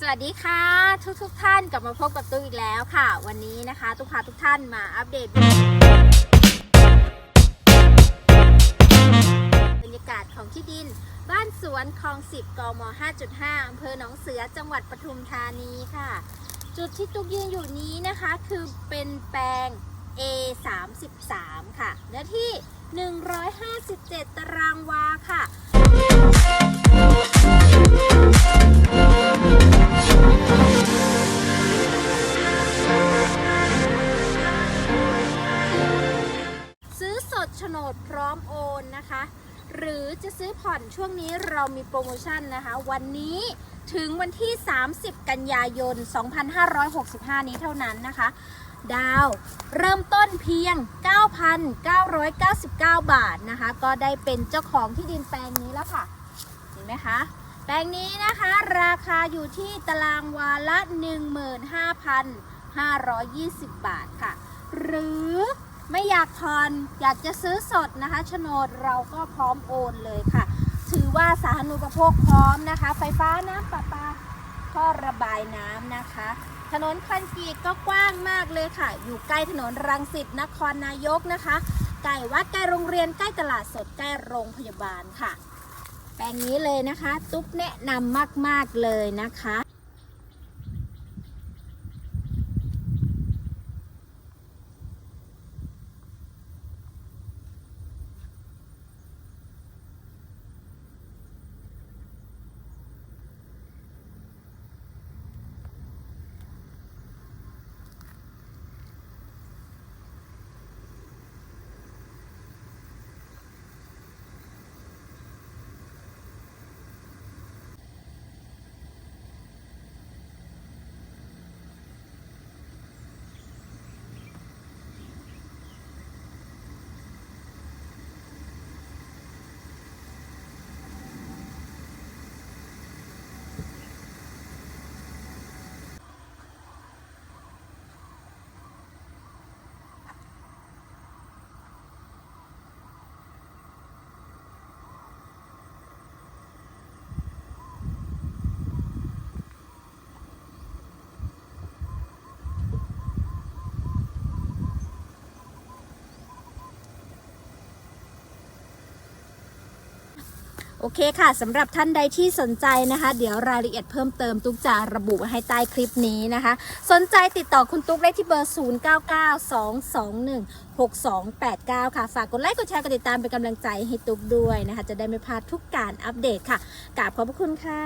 สวัสดีค่ะ ทุกทุกท่านกลับมาพบกับตู้อีกแล้วค่ะ วันนี้นะคะตุ๊กพาทุกท่านมาอัปเดตบรรยากาศของที่ดิน บ้านสวนคลองสิบกม 5.5อำเภอหนองเสือจังหวัดปทุมธานีค่ะ จุดที่ตุ๊กยืนอยู่นี้นะคะคือเป็นแปลง A 3 3ค่ะเนื้อที่ 157 ตารางวาค่ะ มโอนนะคะ หรือจะซื้อผ่อนช่วงนี้เรามีโปรโมชั่นนะคะ วันนี้ถึงวันที่ 30 กันยายน 2565 นี้เท่านั้นนะคะ ดาวเริ่มต้นเพียง 9,999 บาทนะคะ ก็ได้เป็นเจ้าของที่ดินแปลงนี้แล้วค่ะ เห็นไหมคะแปลงนี้นะคะราคาอยู่ที่ตารางวาละ 15,520 บาทค่ะ หรือ ไม่อยากผ่อนอยากจะซื้อสดนะคะโฉนดเราก็พร้อมโอนเลยค่ะ ถือว่าสาธารณูปโภคพร้อมนะคะ ไฟฟ้าน้ำประปาท่อระบายน้ำนะคะ ถนนคอนกีตก็กว้างมากเลยค่ะ อยู่ใกล้ถนนรังสิตนครนายกนะคะใกล้วัดใกล้โรงเรียนใกล้ตลาดสดใกล้โรงพยาบาลค่ะ แปลงนี้เลยนะคะ ตุ๊กแนะนำมาก ๆ เลยนะคะ โอเคค่ะสำหรับท่านใดที่สนใจนะคะ เดี๋ยวรายละเอียดเพิ่มเติมตุ๊กจะระบุให้ใต้คลิปนี้นะคะ สนใจติดต่อคุณตุ๊กได้ที่เบอร์ 0992216289 ค่ะ ฝากกดไลค์กดแชร์กดติดตามเป็นกำลังใจให้ตุ๊กด้วยนะคะ จะได้ไม่พลาดทุกการอัปเดตค่ะกราบขอบพระคุณค่ะ